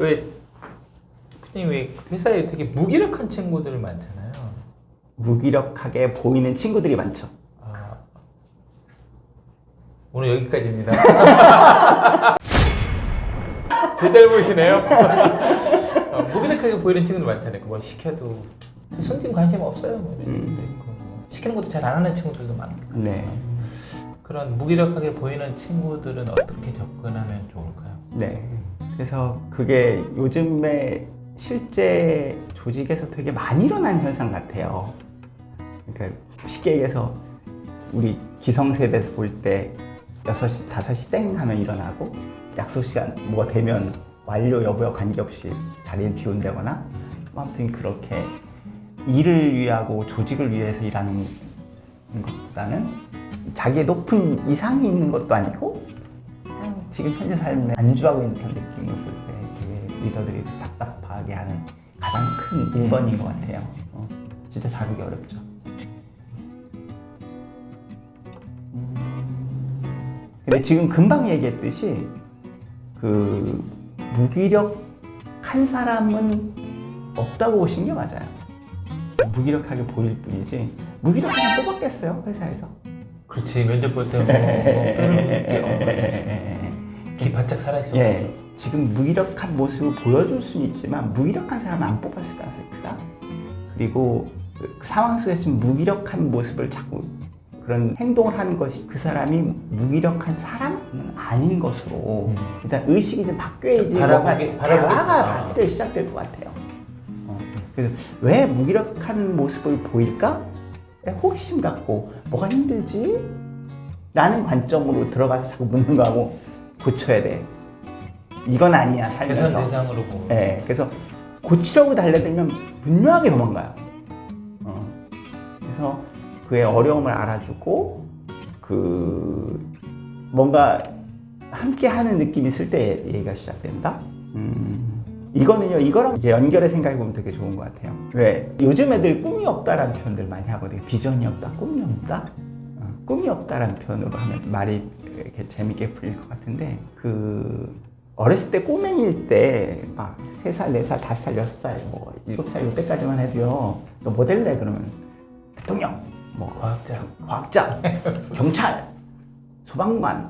왜 그냥 왜 회사에 되게 무기력한 친구들 많잖아요. 무기력하게 보이는 친구들이 많죠. 아, 오늘 여기까지입니다. 제 잘못이네요. 어, 무기력하게 보이는 친구들 많잖아요. 뭐 시켜도 성격 관심 없어요. 뭐 이런 음. 있고 뭐 시키는 것도 잘 안 하는 친구들도 많고 네. 그런 무기력하게 보이는 친구들은 어떻게 접근하면 좋을까요? 네. 그래서 그게 요즘에 실제 조직에서 되게 많이 일어난 현상 같아요. 그러니까 쉽게 얘기해서 우리 기성세대에서 볼 때 6시, 5시 땡 하면 일어나고 약속 시간 뭐가 되면 완료 여부와 관계없이 자리를 비운다거나 뭐 아무튼 그렇게 일을 위하고 조직을 위해서 일하는 것보다는 자기의 높은 이상이 있는 것도 아니고 지금 현재 삶에 안주하고 있는 듯한 느낌을 볼 때 리더들이 답답하게 하는 가장 큰 1번인 것 같아요. 어, 진짜 다루기 어렵죠. 음, 근데 지금 금방 얘기했듯이 그 무기력한 사람은 없다고 보시는 게 맞아요. 무기력하게 보일 뿐이지 무기력한 사람 뽑았겠어요 회사에서. 그렇지 면접 볼 때뭐 기 바짝 살아있어. 예, 지금 무기력한 모습을 보여줄 수는 있지만 무기력한 사람은 안 뽑았을 가능성이 크다. 그리고 그 상황 속에서 좀 무기력한 모습을 자꾸 그런 행동을 하는 것이 그 사람이 무기력한 사람은 아닌 것으로 음. 일단 의식이 좀 바뀌어야지 바라보게- 뭔가 바라보게 대화가 됐다. 바뀌어 시작될 것 같아요. 어, 그래서 왜 무기력한 모습을 보일까? 호기심 갖고 뭐가 힘들지? 라는 관점으로 들어가서 자꾸 묻는 거하고 고쳐야 돼. 이건 아니야 개선 살면서. 대상으로 보고. 예, 그래서 고치려고 달려들면 분명하게 도망가요. 어, 그래서 그의 어려움을 알아주고 그 뭔가 함께 하는 느낌이 있을 때 얘기가 시작된다. 음, 이거는요, 이거랑 이제 연결해 생각해 보면 되게 좋은 것 같아요. 왜 요즘 애들 꿈이 없다라는 표현들 많이 하거든요. 비전이 없다, 꿈이 없다. 어, 꿈이 없다라는 표현으로 하면 말이 이렇게 재밌게 풀릴 것 같은데 그 어렸을 때 꼬맹이일 때막 3살, 4살, 5살, 6살, 뭐 7살 이때까지만 해도요. 너뭐 될래? 그러면 대통령, 뭐 과학자. 과학자, 경찰, 소방관,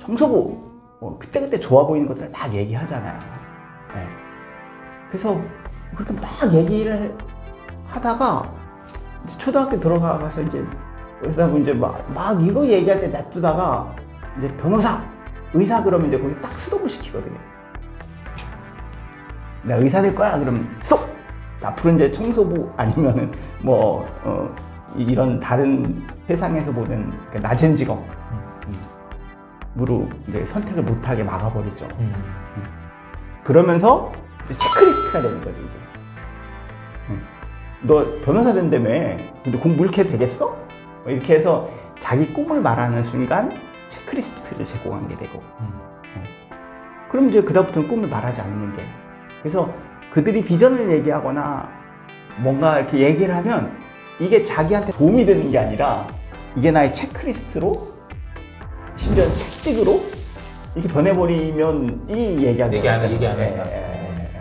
청소부 뭐 그때그때 좋아 보이는 것들 막 얘기하잖아요. 네. 그래서 그렇게 막 얘기를 하다가 초등학교 들어가서 이제 그러다 보면 이제 막, 막 이거 얘기할 때 냅두다가 이제 변호사, 의사 그러면 이제 거기 딱 스톱을 시키거든요. 나 의사 될 거야 그러면 스톱! 앞으로 이제 청소부 아니면은 뭐 어, 이- 이런 다른 세상에서 보는 그 낮은 직업 으로 이제 선택을 못하게 막아버리죠. 음. 그러면서 이제 체크리스트가 되는 거지 이게. 응. 너 변호사 된다며? 근데 공부 이렇게 되겠어? 뭐 이렇게 해서 자기 꿈을 말하는 순간 체크리스트를 제공한 게 되고. 음. 그럼 이제 그다음부터는 꿈을 말하지 않는 게. 그래서 그들이 비전을 얘기하거나 뭔가 이렇게 얘기를 하면 이게 자기한테 도움이 되는 게 아니라 이게 나의 체크리스트로 심지어 책찍으로 이렇게 변해버리면 이 얘기하는 얘기 안 해. 얘기 안. 예, 예, 예.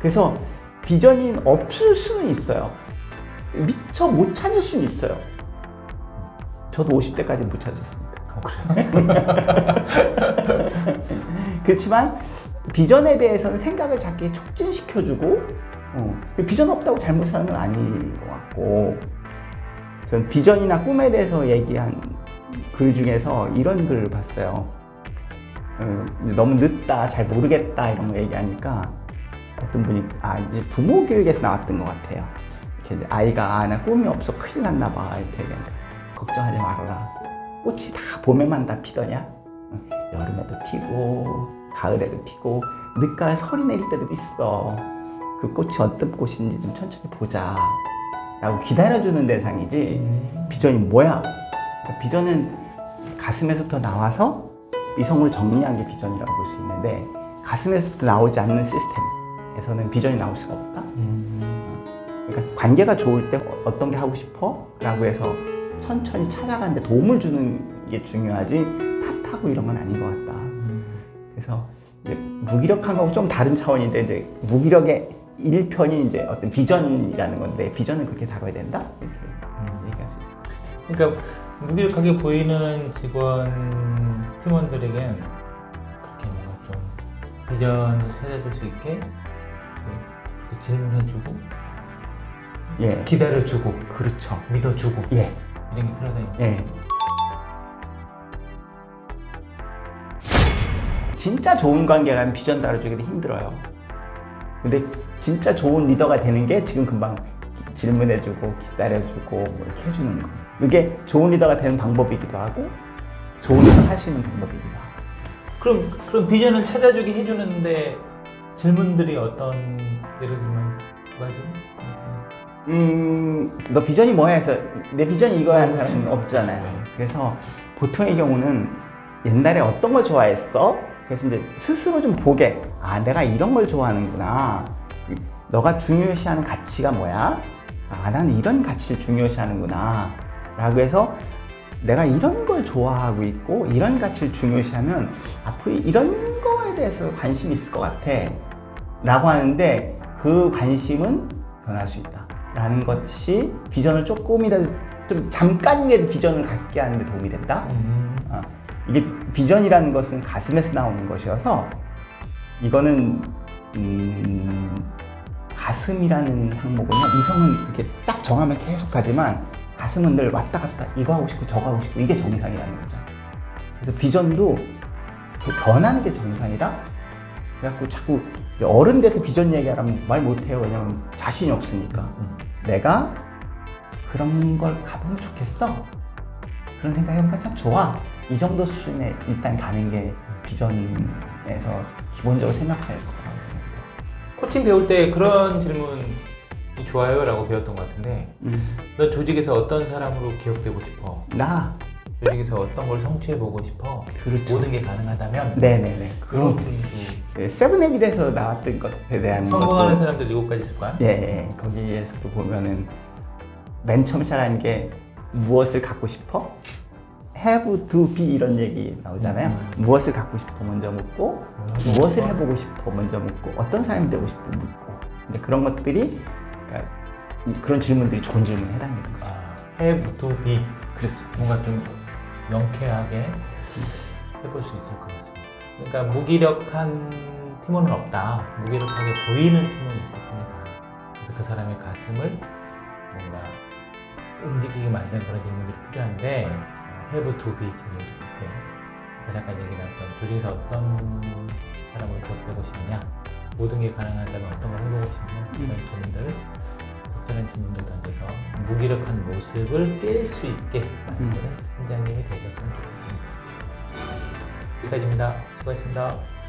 그래서 비전이 없을 수는 있어요. 미처 못 찾을 수는 있어요. 저도 50대까지 못 찾았으니까. 어, 그래요? 그렇지만 비전에 대해서는 생각을 자기 촉진시켜주고 어, 그 비전 없다고 잘못 사는 건 아닌 것 같고 전 비전이나 꿈에 대해서 얘기한 글 중에서 이런 글을 봤어요. 어, 너무 늦다, 잘 모르겠다 이런 거 얘기하니까 어떤 분이 아 이제 부모 교육에서 나왔던 것 같아요. 이렇게 아이가 아 나 꿈이 없어 큰일 났나 봐 이렇게 걱정하지 말아라. 꽃이 다 봄에만 다 피더냐? 응, 여름에도 피고 가을에도 피고 늦가을 설이 내릴 때도 있어. 그 꽃이 어떤 꽃인지 좀 천천히 보자. 라고 기다려주는 대상이지 음. 비전이 뭐야? 그러니까 비전은 가슴에서부터 나와서 이성으로 정리한 게 비전이라고 볼 수 있는데 가슴에서부터 나오지 않는 시스템에서는 비전이 나올 수가 없다. 음. 그러니까 관계가 좋을 때 어떤 게 하고 싶어? 라고 해서 천천히 찾아가는데 도움을 주는 게 중요하지 탓하고 이런 건 아닌 것 같다. 음. 그래서 이제 무기력한 거하고 좀 다른 차원인데 이제 무기력의 1편이 이제 어떤 비전이라는 건데 비전은 그렇게 다뤄야 된다 이렇게 얘기할 수 있어요. 그러니까 무기력하게 보이는 직원 팀원들에겐 그렇게 뭔가 좀 비전을 찾아줄 수 있게 그 질문해주고 예, 기다려주고 그렇죠. 믿어주고 예, 필요하다. 이거죠. 예. 진짜 좋은 관계가 비전 다뤄주기도 힘들어요. 근데 진짜 좋은 리더가 되는 게 지금 금방 질문해주고 기다려주고 뭐 이렇게 해주는 거. 이게 좋은 리더가 되는 방법이기도 하고 좋은 리더 할수 있는 방법이기도 하고. 그럼 그럼 비전을 찾아주게 해주는데 질문들이 어떤 예를 들면 두 가지? 음, 너 비전이 뭐야 해서 내 비전이 이거야 하는. 사람은 없잖아요. 네. 그래서 보통의 경우는 옛날에 어떤 걸 좋아했어? 그래서 이제 스스로 좀 보게. 아, 내가 이런 걸 좋아하는구나. 너가 중요시하는 가치가 뭐야? 아, 나는 이런 가치를 중요시하는구나. 라고 해서 내가 이런 걸 좋아하고 있고 이런 가치를 중요시하면 앞으로 이런 거에 대해서 관심이 있을 것 같아. 라고 하는데 그 관심은 변할 수 있다. 라는 것이 비전을 조금이라도 좀 잠깐이라도 비전을 갖게 하는 데 도움이 된다. 음. 어, 이게 비전이라는 것은 가슴에서 나오는 것이어서 이거는 음, 가슴이라는 항목은요 이성은 이렇게 딱 정하면 계속 가지만 가슴은 늘 왔다 갔다 이거 하고 싶고 저거 하고 싶고 이게 정상이라는 거죠. 그래서 비전도 그 변하는 게 정상이다. 그래갖고 자꾸 어른 돼서 비전 얘기하면 말 못해요. 왜냐면 자신이 없으니까. 음. 내가 그런 걸 가보면 좋겠어. 그런 생각해보니까 참 좋아. 이 정도 수준에 일단 가는 게 비전에서 기본적으로 생각할 거라고 생각해요. 코칭 배울 때 그런 질문이 좋아요라고 배웠던 것 같은데 너 조직에서 어떤 사람으로 기억되고 싶어? 나 조직에서 어떤 걸 성취해보고 싶어? 그렇죠. 모든 게 가능하다면 네네네. 그런 분도 세븐앱에서 나왔던 것에 대한 성공하는 것도- 사람들 일곱 가지 습관? 예, 예, 거기에서도 보면은 맨 처음 시작하는 게 무엇을 갖고 싶어? have to be 이런 얘기 나오잖아요. 음. 무엇을 갖고 싶어 먼저 묻고 음. 무엇을 해보고 싶어 먼저 묻고 어떤 사람이 되고 싶어 묻고 근데 그런 것들이 그러니까 이- 그런 질문들이 좋은 질문에 해당되는 거죠. 아, have to be 그렇습니다. 뭔가 좀 명쾌하게 해볼 수 있을 것 같습니다. 그러니까 무기력한 팀원은 없다. 무기력하게 보이는 팀원이 있을 테니까. 그래서 그 사람의 가슴을 뭔가 움직이게 만드는 그런 질문들이 필요한데 be 질문이 있고요. 그 잠깐 얘기 나왔던 조직에서 어떤 사람으로 기억되고 싶냐 모든 게 가능하다면 어떤 걸 해보고 싶냐 이런 질문들 적 던져서 무기력한 모습을 깰 수 있게 만드는 팀장님이 되셨으면 좋겠습니다. 여기까지입니다. 수고하셨습니다.